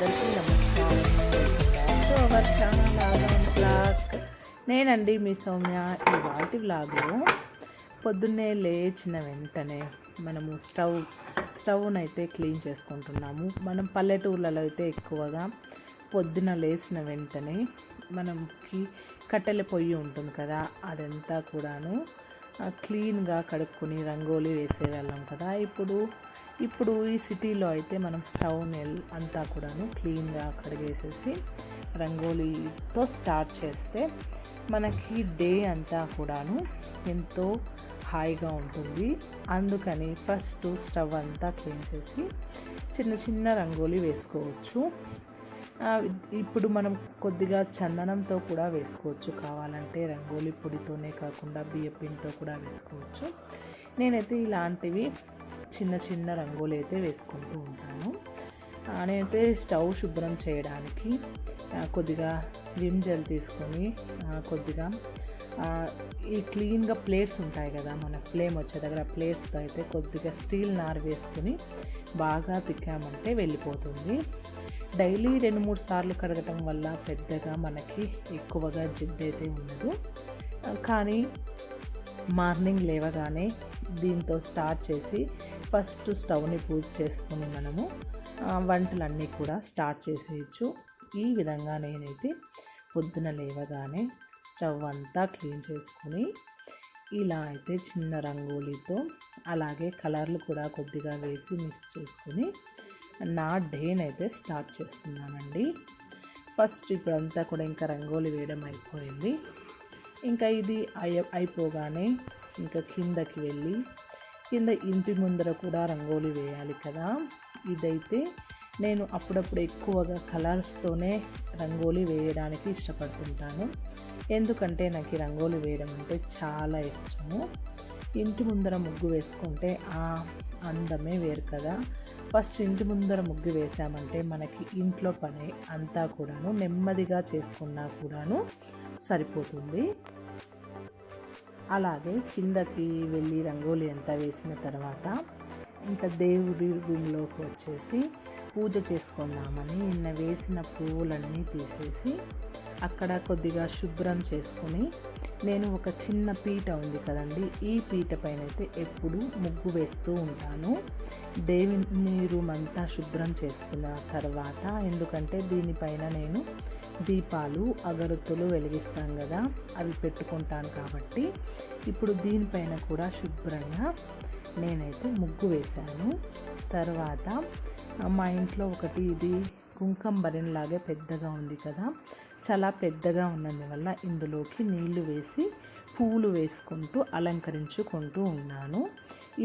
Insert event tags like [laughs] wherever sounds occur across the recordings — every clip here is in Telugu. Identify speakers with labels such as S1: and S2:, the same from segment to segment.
S1: అందరికీ నమస్కారం. To our channel Adam blog నేనండి మీ సౌమ్య. ఇవాటి బ్లాగ్లో పొద్దున్నే లేచిన వెంటనే మనము స్టవ్ స్టవ్నైతే క్లీన్ చేసుకుంటున్నాము. మనం పల్లెటూర్లలో అయితే ఎక్కువగా పొద్దున లేచిన వెంటనే మనకి కట్టెల పొయ్యి ఉంటుంది కదా అదంతా కూడాను క్లీన్గా కడుక్కొని రంగోలీ వేసేవాళ్ళం కదా. ఇప్పుడు ఇప్పుడు ఈ సిటీలో అయితే మనం స్టవ్ నెల్ అంతా కూడాను క్లీన్గా కడిగేసేసి రంగోలీతో స్టార్ట్ చేస్తే మనకి డే అంతా కూడాను ఎంతో హాయిగా ఉంటుంది. అందుకని ఫస్ట్ స్టవ్ అంతా క్లీన్ చేసి చిన్న చిన్న రంగోలీ వేసుకోవచ్చు. ఇప్పుడు మనం కొద్దిగా చందనంతో కూడా వేసుకోవచ్చు. కావాలంటే రంగోలీ పొడితోనే కాకుండా బియ్యపిండితో కూడా వేసుకోవచ్చు. నేనైతే ఇలాంటివి చిన్న చిన్న రంగులు అయితే వేసుకుంటూ ఉంటాను. నేనైతే స్టవ్ శుభ్రం చేయడానికి కొద్దిగా విమ్ జెల్ తీసుకొని కొద్దిగా ఈ క్లీన్గా ప్లేట్స్ ఉంటాయి కదా మన ఫ్లేమ్ వచ్చే దగ్గర ప్లేట్స్తో అయితే కొద్దిగా స్టీల్ నార్ వేసుకుని బాగా తిక్కామంటే వెళ్ళిపోతుంది. డైలీ రెండు మూడు సార్లు కడగటం వల్ల పెద్దగా మనకి ఎక్కువగా జిడ్డు అయితే ఉండదు. కానీ మార్నింగ్ లేవగానే దీంతో స్టార్ట్ చేసి ఫస్ట్ స్టవ్ని పూజ చేసుకుని మనము వంటలన్నీ కూడా స్టార్ట్ చేసేయచ్చు. ఈ విధంగా నేనైతే పొద్దున లేవగానే స్టవ్ అంతా క్లీన్ చేసుకుని ఇలా అయితే చిన్న రంగోలీతో అలాగే కలర్లు కూడా కొద్దిగా వేసి మిక్స్ చేసుకుని నా డేనైతే స్టార్ట్ చేస్తున్నానండి. ఫస్ట్ ఇప్పుడంతా కూడా ఇంకా రంగోలి వేయడం అయిపోయింది. ఇంకా ఇది అయ అయిపోగానే ఇంకా కిందకి వెళ్ళి కింద ఇంటి ముందర కూడా రంగోలి వేయాలి కదా. ఇదైతే నేను అప్పుడప్పుడు ఎక్కువగా కలర్స్తోనే రంగోలి వేయడానికి ఇష్టపడుతుంటాను. ఎందుకంటే నాకు రంగోలి వేయడం అంటే చాలా ఇష్టము. ఇంటి ముందర ముగ్గు వేసుకుంటే ఆ అందమే వేరు కదా. ఫస్ట్ ఇంటి ముందర ముగ్గు వేసామంటే మనకి ఇంట్లో పని అంతా కూడాను నెమ్మదిగా చేసుకున్నా కూడాను సరిపోతుంది. అలాగే కిందకి వెళ్ళి రంగోలి అంతా వేసిన తర్వాత ఇంకా దేవుడి రూమ్లోకి వచ్చేసి పూజ చేసుకుందామని నిన్న వేసిన పువ్వులన్నీ తీసేసి అక్కడ కొద్దిగా శుభ్రం చేసుకొని నేను ఒక చిన్న పీట ఉంది కదండి ఈ పీట పైన అయితే ఎప్పుడు ముగ్గు వేస్తూ ఉంటాను. దేవుని రూమ్ అంతా శుభ్రం చేస్తున్న తర్వాత ఎందుకంటే దీనిపైన నేను దీపాలు అగరత్తులు వెలిగిస్తాం కదా అవి పెట్టుకుంటాను కాబట్టి ఇప్పుడు దీనిపైన కూడా శుభ్రంగా నేనైతే ముగ్గు వేశాను. తర్వాత మా ఇంట్లో ఒకటి ఇది కుంకం బరిన్లాగే పెద్దగా ఉంది కదా చాలా పెద్దగా ఉన్నందువల్ల ఇందులోకి నీళ్ళు వేసి పూలు వేసుకుంటూ అలంకరించుకుంటూ ఉన్నాను.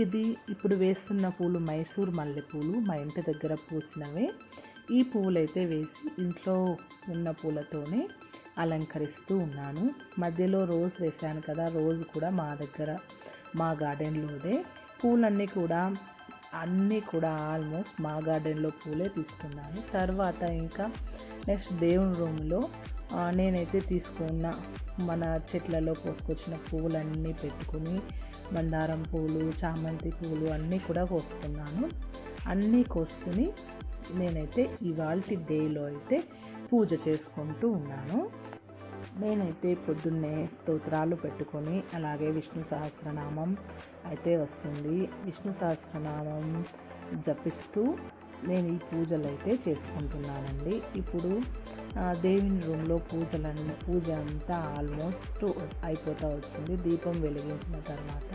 S1: ఇది ఇప్పుడు వేస్తున్న పూలు మైసూర్ మల్లెపూలు మా ఇంటి దగ్గర పూసినవే. ఈ పువ్వులైతే వేసి ఇంట్లో ఉన్న పూలతోనే అలంకరిస్తూ ఉన్నాను. మధ్యలో రోజ్ వేశాను కదా రోజ్ కూడా మా దగ్గర మా గార్డెన్లోదే. పూలన్నీ కూడా అన్నీ కూడా ఆల్మోస్ట్ మా గార్డెన్లో పూలే తీసుకున్నాను. తర్వాత ఇంకా నెక్స్ట్ దేవుని రూమ్లో నేనైతే తీసుకున్న మన చెట్లలో కోసుకొచ్చిన పువ్వులన్నీ పెట్టుకుని మందారం పూలు చామంతి పూలు అన్నీ కూడా కోసుకున్నాను. అన్నీ కోసుకుని నేనైతే ఇవాళ డేలో అయితే పూజ చేసుకుంటూ ఉన్నాను. నేనైతే పొద్దున్నే స్తోత్రాలు పెట్టుకొని అలాగే విష్ణు సహస్రనామం అయితే వస్తుంది. విష్ణు సహస్రనామం జపిస్తూ నేను ఈ పూజలు అయితే చేసుకుంటున్నానండి. ఇప్పుడు దేవుని రూమ్లో పూజలన్నీ పూజ అంతా ఆల్మోస్ట్ అయిపోతూ వచ్చింది. దీపం వెలిగించిన తర్వాత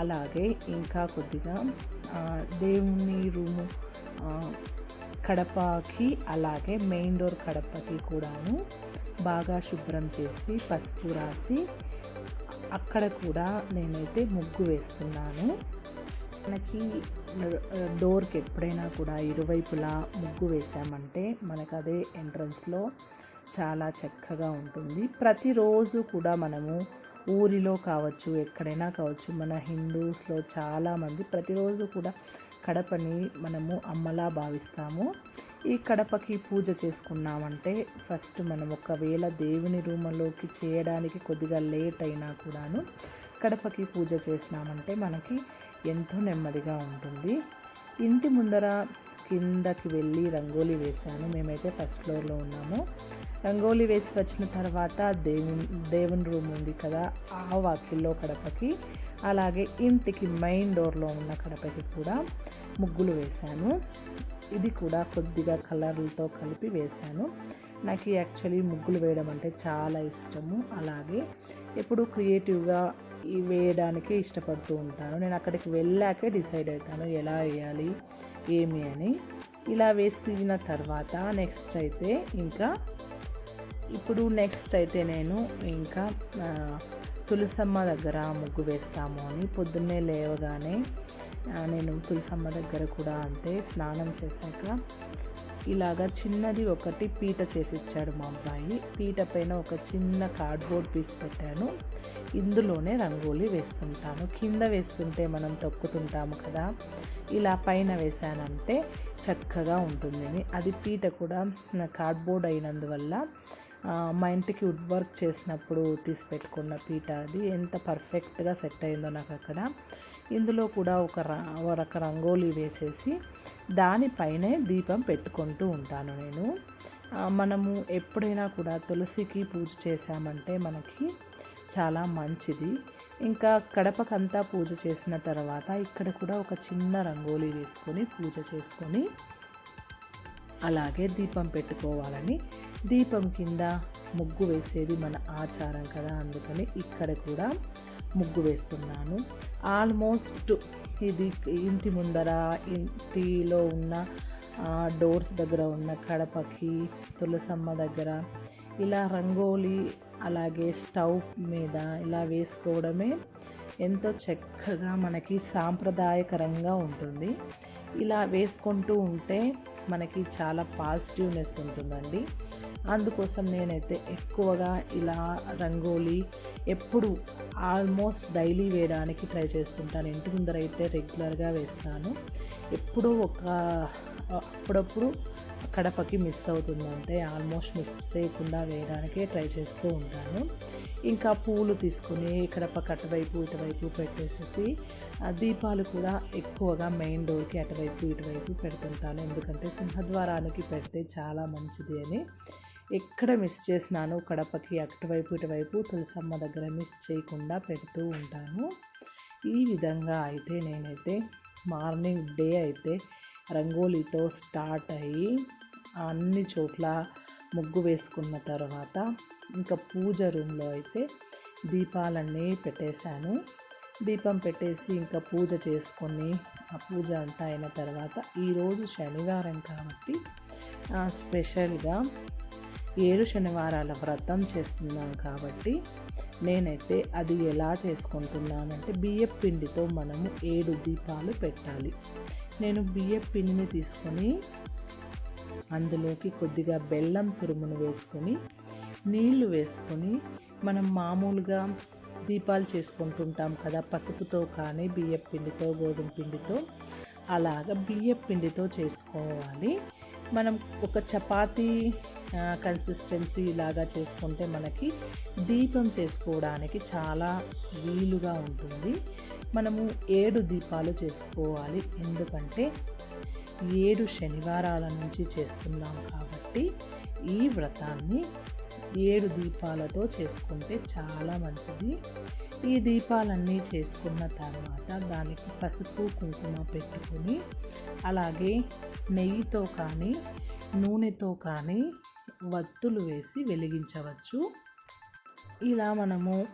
S1: అలాగే ఇంకా కొద్దిగా దేవుని రూము కడపకి అలాగే మెయిన్ డోర్ కడపకి కూడాను బాగా శుభ్రం చేసి పసుపు రాసి అక్కడ కూడా నేనైతే ముగ్గు వేస్తున్నాను. మనకి డోర్కి ఎప్పుడైనా కూడా ఇరువైపులా ముగ్గు వేసామంటే మనకు అదే ఎంట్రన్స్లో చాలా చక్కగా ఉంటుంది. ప్రతిరోజు కూడా మనము ఊరిలో కావచ్చు ఎక్కడైనా కావచ్చు మన హిందూస్లో చాలామంది ప్రతిరోజు కూడా కడపని మనము అమ్మలా భావిస్తాము. ఈ కడపకి పూజ చేసుకున్నామంటే ఫస్ట్ మనం ఒకవేళ దేవుని రూములోకి చేయడానికి కొద్దిగా లేట్ అయినా కూడాను కడపకి పూజ చేసినామంటే మనకి ఎంతో నెమ్మదిగా ఉంటుంది. ఇంటి ముందర కిందకి వెళ్ళి రంగోలీ వేశాను. మేమైతే ఫస్ట్ ఫ్లోర్లో ఉన్నాము. రంగోలీ వేసి వచ్చిన తర్వాత దేవుని దేవుని రూమ్ ఉంది కదా ఆ వాకిల్లో కడపకి అలాగే ఇంటికి మెయిన్ డోర్లో ఉన్న కడపకి కూడా ముగ్గులు వేశాను. ఇది కూడా కొద్దిగా కలర్లతో కలిపి వేశాను. నాకు యాక్చువల్లీ ముగ్గులు వేయడం అంటే చాలా ఇష్టము. అలాగే ఎప్పుడు క్రియేటివ్గా వేయడానికి ఇష్టపడుతూ ఉంటాను. నేను అక్కడికి వెళ్ళాకే డిసైడ్ అవుతాను ఎలా వేయాలి ఏమి అని. ఇలా వేసిన తర్వాత నెక్స్ట్ అయితే ఇంకా ఇప్పుడు నెక్స్ట్ అయితే నేను ఇంకా తులసమ్మ దగ్గర ముగ్గు వేస్తాము అని పొద్దున్నే లేవగానే నేను తులసమ్మ దగ్గర కూడా అంతే స్నానం చేశాక ఇలాగా చిన్నది ఒకటి పీట చేసి ఇచ్చాడు మా అబ్బాయి. పీట పైన ఒక చిన్న కార్డ్బోర్డ్ పీస్ పెట్టాను. ఇందులోనే రంగోలీ వేస్తుంటాను. కింద వేస్తుంటే మనం తొక్కుతుంటాము కదా ఇలా పైన వేసానంటే చక్కగా ఉంటుంది అది పీట కూడా నా కార్డ్బోర్డ్ అయినందువల్ల మా ఇంటికి వుడ్ వర్క్ చేసినప్పుడు తీసి పెట్టుకున్న పీట అది ఎంత పర్ఫెక్ట్గా సెట్ అయిందో నాకు అక్కడ. ఇందులో కూడా ఒక ర- రంగోలీ వేసేసి దానిపైనే దీపం పెట్టుకుంటూ ఉంటాను నేను. మనము ఎప్పుడైనా కూడా తులసికి పూజ చేశామంటే మనకి చాలా మంచిది. ఇంకా కడపకంతా పూజ చేసిన తర్వాత ఇక్కడ కూడా ఒక చిన్న రంగోలీ వేసుకొని పూజ చేసుకొని అలాగే దీపం పెట్టుకోవాలని దీపం కింద ముగ్గు వేసేది మన ఆచారం కదా అందుకని ఇక్కడ కూడా ముగ్గు వేస్తున్నాను. ఆల్మోస్ట్ ఇది ఇంటి ముందర ఇంటిలో ఉన్న డోర్స్ దగ్గర ఉన్న కడపకి తులసమ్మ దగ్గర ఇలా రంగోలీ అలాగే స్టవ్ మీద ఇలా వేసుకోవడమే ఎంతో చక్కగా మనకి సాంప్రదాయకరంగా ఉంటుంది. ఇలా వేసుకుంటూ ఉంటే మనకి చాలా పాజిటివ్నెస్ ఉంటుందండి. అందుకోసం నేనైతే ఎక్కువగా ఇలా రంగోలీ ఎప్పుడు ఆల్మోస్ట్ డైలీ వేయడానికి ట్రై చేస్తుంటాను. ఇంటి ముందర అయితే రెగ్యులర్గా వేస్తాను. ఎప్పుడూ ఒక అప్పుడప్పుడు కడపకి మిస్ అవుతుంది ఆల్మోస్ట్ మిస్ చేయకుండా వేయడానికే ట్రై చేస్తూ ఉంటాను. ఇంకా పూలు తీసుకుని కడప అటువైపు ఇటువైపు పెట్టేసేసి ఆ దీపాలు కూడా ఎక్కువగా మెయిన్ డోర్కి అటువైపు ఇటువైపు పెడుతుంటాను. ఎందుకంటే సింహద్వారానికి పెడితే చాలా మంచిది అని. ఎక్కడ మిస్ చేసినాను కడపకి అటువైపు ఇటువైపు తులసమ్మ దగ్గర మిస్ చేయకుండా పెడుతూ ఉంటాను. ఈ విధంగా అయితే నేనైతే మార్నింగ్ డే అయితే రంగోలీతో స్టార్ట్ అయ్యి అన్ని చోట్ల ముగ్గు వేసుకున్న తర్వాత ఇంకా పూజ రూమ్లో అయితే దీపాలన్నీ పెట్టేశాను. దీపం పెట్టేసి ఇంకా పూజ చేసుకొని ఆ పూజ అంతా అయిన తర్వాత ఈరోజు శనివారం కాబట్టి స్పెషల్గా ఏడు శనివారాల వ్రతం చేస్తున్నాం కాబట్టి నేనైతే అది ఎలా చేసుకుంటున్నానంటే బియ్యం పిండితో మనము ఏడు దీపాలు పెట్టాలి. నేను బియ్యం పిండిని తీసుకొని అందులోకి కొద్దిగా బెల్లం తురుమును వేసుకొని నీళ్ళు వేసుకొని మనం మామూలుగా దీపాలు చేసుకుంటుంటాం కదా పసుపుతో కానీ బియ్యం పిండితో గోధుమ పిండితో. అలాగ బియ్యం పిండితో చేసుకోవాలి. మనం ఒక చపాతీ కన్సిస్టెన్సీ లాగా చేసుకుంటే మనకి దీపం చేసుకోవడానికి చాలా వీలుగా ఉంటుంది. మనము ఏడు దీపాలు చేసుకోవాలి. ఎందుకంటే ఏడు శనివారాల నుంచి చేస్తున్నాం కాబట్టి ఈ వ్రతాన్ని ఏడు దీపాలతో చేసుకుంటే చాలా మంచిది. ఈ దీపాలన్నీ చేసుకున్న తర్వాత దానికి పసుపు కుంకుమ పెట్టుకొని అలాగే నెయ్యితో కానీ నూనెతో కానీ వత్తులు వేసి వెలిగించవచ్చు. ఇలా మనము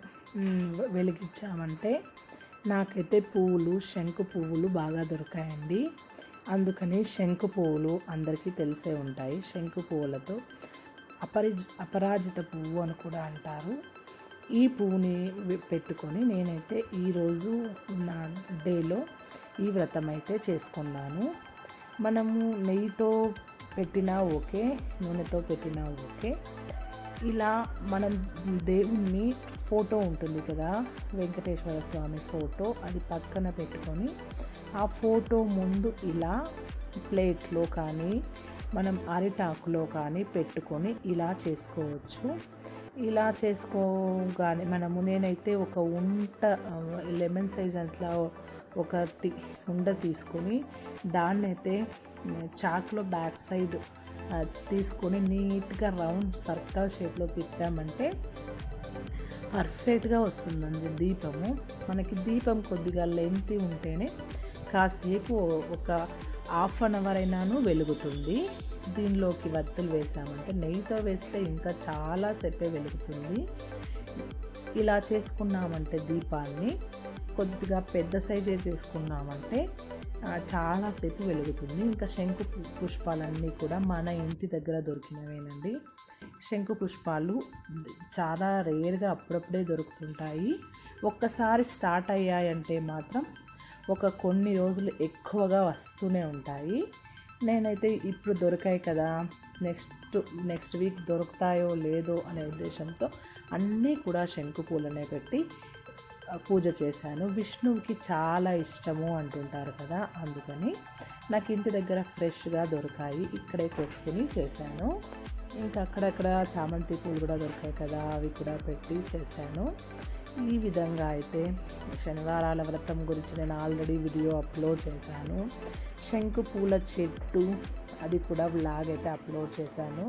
S1: వెలిగించామంటే నాకైతే పువ్వులు శంకు పువ్వులు బాగా దొరికాయండి. అందుకని శంకు పువ్వులు అందరికీ తెలిసే ఉంటాయి. శంకు పువ్వులతో అపరి అపరాజిత పువ్వు అని కూడా అంటారు. ఈ పువ్వుని పెట్టుకొని నేనైతే ఈరోజు నా డేలో ఈ వ్రతం అయితే చేసుకున్నాను. మనము నెయ్యితో పెట్టినా ఓకే నూనెతో పెట్టినా ఓకే. ఇలా మనం దేవుణ్ణి ఫోటో ఉంటుంది కదా వెంకటేశ్వర స్వామి ఫోటో అది పక్కన పెట్టుకొని ఆ ఫోటో ముందు ఇలా ప్లేట్లో కానీ మనం అరిటాకులో కానీ పెట్టుకొని ఇలా చేసుకోవచ్చు. ఇలా చేసుకోగానే మనము నేనైతే ఒక ఉంట లెమన్ సైజ్ అట్లా ఒకటి ఉండ తీసుకొని దాన్నైతే చాక్లో బ్యాక్ సైడ్ తీసుకొని నీట్గా రౌండ్ సర్కిల్ షేప్లో తిప్పామంటే పర్ఫెక్ట్గా వస్తుందండి దీపము. మనకి దీపం కొద్దిగా లెంత్ ఉంటేనే కాసేపు ఒక హాఫ్ అన్ అవర్ అయినాను వెలుగుతుంది. దీనిలోకి వత్తులు వేసామంటే నెయ్యితో వేస్తే ఇంకా చాలా సేపే వెలుగుతుంది. ఇలా చేసుకున్నామంటే దీపాన్ని కొద్దిగా పెద్ద సైజ్ వేసేసుకున్నామంటే చాలా చాలాసేపు వెలుగుతుంది. ఇంకా శంకు పుష్పాలన్నీ కూడా మన ఇంటి దగ్గర దొరికినవేనండి. శంకు పుష్పాలు చాలా రేర్గా అప్పుడప్పుడే దొరుకుతుంటాయి. ఒక్కసారి స్టార్ట్ అయ్యాయంటే మాత్రం ఒక కొన్ని రోజులు ఎక్కువగా వస్తూనే ఉంటాయి. నేనైతే ఇప్పుడు దొరికాయి కదా. నెక్స్ట్ నెక్స్ట్ వీక్ దొరుకుతాయో లేదో అనే ఉద్దేశంతో అన్నీ కూడా శంకు పూలనే పెట్టి పూజ చేశాను. విష్ణువుకి చాలా ఇష్టము అంటుంటారు కదా అందుకని నాకు ఇంటి దగ్గర ఫ్రెష్గా దొరికాయి. ఇక్కడే కోసుకుని చేశాను. ఇంకా అక్కడక్కడ చామంతి పూలు కూడా దొరికాయి కదా అవి కూడా పెట్టి చేశాను. ఈ విధంగా అయితే శనివారాల వ్రతం గురించి నేను ఆల్రెడీ వీడియో అప్లోడ్ చేశాను. శంకు పూల చెట్టు అది కూడా వ్లాగ్ అయితే అప్లోడ్ చేశాను.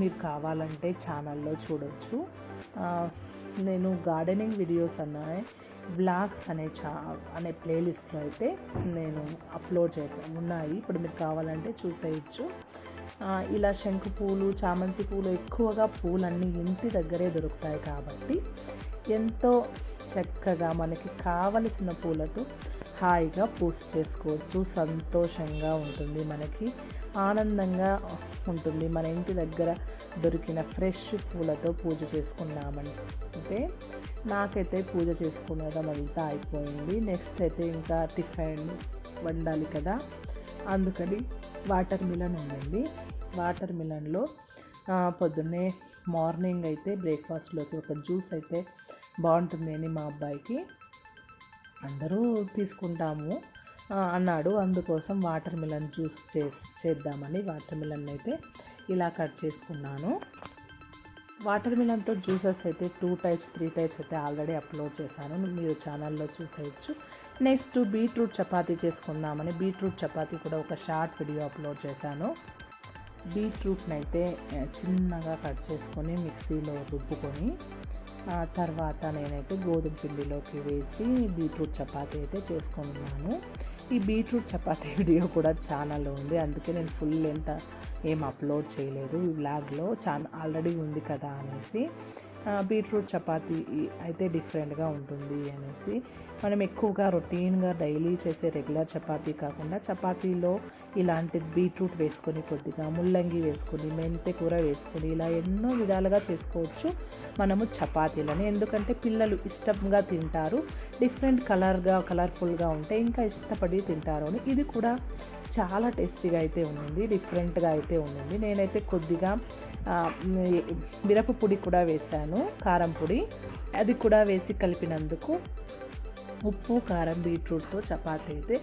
S1: మీరు కావాలంటే ఛానల్లో చూడవచ్చు నేను గార్డెనింగ్ వీడియోస్ అన్నాయి వ్లాగ్స్ అనే చా అనే ప్లేలిస్ట్లో అయితే నేను అప్లోడ్ చేశాను ఉన్నాయి. ఇప్పుడు మీరు కావాలంటే చూసేయచ్చు. ఇలా శంకు పూలు చామంతి పూలు ఎక్కువగా పూలన్నీ ఇంటి దగ్గరే దొరుకుతాయి కాబట్టి ఎంతో చక్కగా మనకి కావలసిన పూలతో హాయిగా పూజ చేసుకోవచ్చు. సంతోషంగా ఉంటుంది మనకి. ఆనందంగా ఉంటుంది. మన ఇంటి దగ్గర దొరికిన ఫ్రెష్ పూలతో పూజ చేసుకున్నామంటే నాకైతే పూజ చేసుకునేది అంతా అయిపోయింది. నెక్స్ట్ అయితే ఇంకా టిఫిన్ వండాలి కదా. అందుకని వాటర్ మిలన్ ఉందండి. వాటర్ మిలన్లో పొద్దున్నే మార్నింగ్ అయితే బ్రేక్ఫాస్ట్లోకి ఒక జ్యూస్ అయితే బాగుంటుంది అని మా అబ్బాయికి అందరూ తీసుకుంటాము అన్నాడు. అందుకోసం వాటర్ మిలన్ జ్యూస్ చే చేద్దామని వాటర్ మిలన్ అయితే ఇలా కట్ చేసుకున్నాను. వాటర్ మిలన్తో జ్యూసెస్ అయితే టూ టైప్స్ త్రీ టైప్స్ అయితే ఆల్రెడీ అప్లోడ్ చేశాను. మీరు ఛానల్లో చూసేయచ్చు. నెక్స్ట్ బీట్రూట్ చపాతీ చేసుకుందామని బీట్రూట్ చపాతీ కూడా ఒక షార్ట్ వీడియో అప్లోడ్ చేశాను. బీట్రూట్ని అయితే చిన్నగా కట్ చేసుకొని మిక్సీలో రుబ్బుకొని ఆ తర్వాత నేనైతే గోధుమ పిండిలోకి వేసి బీట్రూట్ చపాతీ అయితే చేసుకున్నాను. ఈ బీట్రూట్ చపాతీ [laughs] వీడియో కూడా ఛానల్లో ఉంది. అందుకే నేను ఫుల్ ఎంత ఏం అప్లోడ్ చేయలేదు. ఈ బ్లాగ్లో చాలా ఆల్రెడీ ఉంది కదా అనేసి. బీట్రూట్ చపాతీ అయితే డిఫరెంట్గా ఉంటుంది అనేసి మనం ఎక్కువగా రొటీన్గా డైలీ చేసే రెగ్యులర్ చపాతీ కాకుండా చపాతీలో ఇలాంటి బీట్రూట్ వేసుకొని కొద్దిగా ముల్లంగి వేసుకొని మెంతి కూర వేసుకొని ఇలా ఎన్నో విధాలుగా చేసుకోవచ్చు మనము చపాతీలని. ఎందుకంటే పిల్లలు ఇష్టంగా తింటారు డిఫరెంట్ కలర్గా కలర్ఫుల్గా ఉంటే ఇంకా ఇష్టపడి తింటారు అని. ఇది కూడా చాలా టేస్టీగా అయితే ఉండింది డిఫరెంట్గా అయితే ఉండింది నేనైతే కొద్దిగా ఆ, మిరప పొడి కూడా వేశాను కారం పొడి. అది కూడా వేసి కలిపినందుకు ఉప్పు కారం బీట్రూట్తో చపాతీ అయితే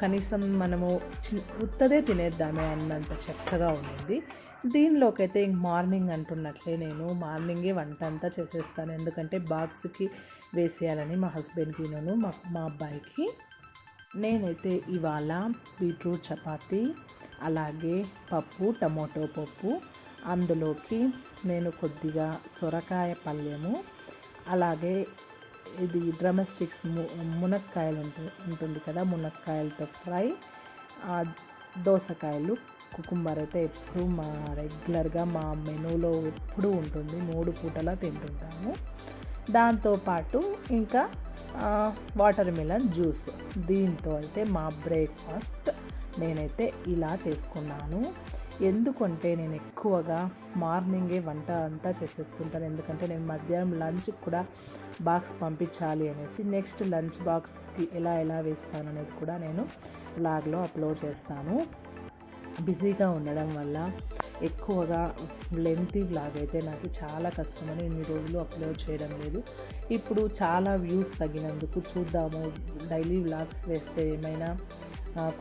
S1: కనీసం మనము చి ఉత్తదే తినేద్దామే అన్నంత చక్కగా ఉండింది దీనిలోకి అయితే ఇంక మార్నింగ్ అంటున్నట్లే నేను మార్నింగే వంట అంతా చేసేస్తాను. ఎందుకంటే బాక్స్కి వేసేయాలని మా హస్బెండ్కి నేను మా మా అబ్బాయికి. నేనైతే ఇవాళ బీట్రూట్ చపాతీ అలాగే పప్పు టమోటో పప్పు. అందులోకి నేను కొద్దిగా సొరకాయ పళ్ళెము అలాగే ఇది డ్రమస్టిక్స్ ము మునక్కాయలు ఉంటుంది కదా మునక్కాయలతో ఫ్రై. దోసకాయలు కుకుంబర్ అయితే ఎప్పుడు మా రెగ్యులర్గా మా మెనూలో ఎప్పుడు ఉంటుంది మూడు పూటలా తింటుంటాము. దాంతోపాటు ఇంకా వాటర్ మిలన్ జ్యూస్ దీంతో అయితే మా బ్రేక్ఫాస్ట్ నేనైతే ఇలా చేసుకున్నాను. ఎందుకంటే నేను ఎక్కువగా మార్నింగే వంట అంతా చేసేస్తుంటాను. ఎందుకంటే నేను మధ్యాహ్నం లంచ్ కూడా బాక్స్ పంపించాలి అనేసి నెక్స్ట్ లంచ్ బాక్స్కి ఎలా ఎలా వేస్తాను అనేది కూడా నేను బ్లాగ్లో అప్లోడ్ చేస్తాను. బిజీగా ఉండడం వల్ల ఎక్కువగా లెంతీ వ్లాగ్ అయితే నాకు చాలా కష్టమని ఇన్ని రోజులు అప్లోడ్ చేయడం లేదు. ఇప్పుడు చాలా వ్యూస్ తగినందుకు చూద్దాము. డైలీ వ్లాగ్స్ వేస్తే ఏమైనా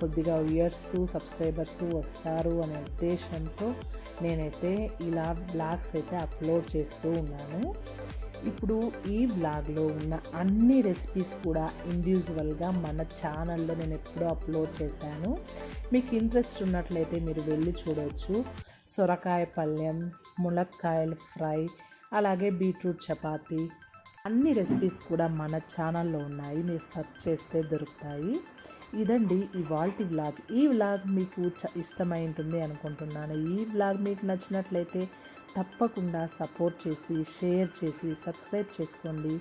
S1: కొద్దిగా వ్యూయర్స్ సబ్స్క్రైబర్స్ వస్తారు అనే ఉద్దేశంతో నేనైతే ఇలా బ్లాగ్స్ అయితే అప్లోడ్ చేస్తూ ఉన్నాను. ఇప్పుడు ఈ బ్లాగ్లో ఉన్న అన్ని రెసిపీస్ కూడా ఇండివిజువల్గా మన ఛానల్లో నేను ఎప్పుడూ అప్లోడ్ చేశాను. మీకు ఇంట్రెస్ట్ ఉన్నట్లయితే మీరు వెళ్ళి చూడవచ్చు సొరకాయ పళ్ళెం ములక్కాయల ఫ్రై అలాగే బీట్రూట్ చపాతీ. అన్ని రెసిపీస్ కూడా మన ఛానల్లో ఉన్నాయి. మీరు సెర్చ్ చేస్తే దొరుకుతాయి. ఇదండి ఈ వాల్టి వ్లాగ్. ఈ వ్లాగ్ మీకు చ ఇష్టమై ఉంటుంది అనుకుంటున్నాను. ఈ వ్లాగ్ మీకు నచ్చినట్లయితే తప్పకుండా సపోర్ట్ చేసి షేర్ చేసి సబ్స్క్రైబ్ చేసుకోండి.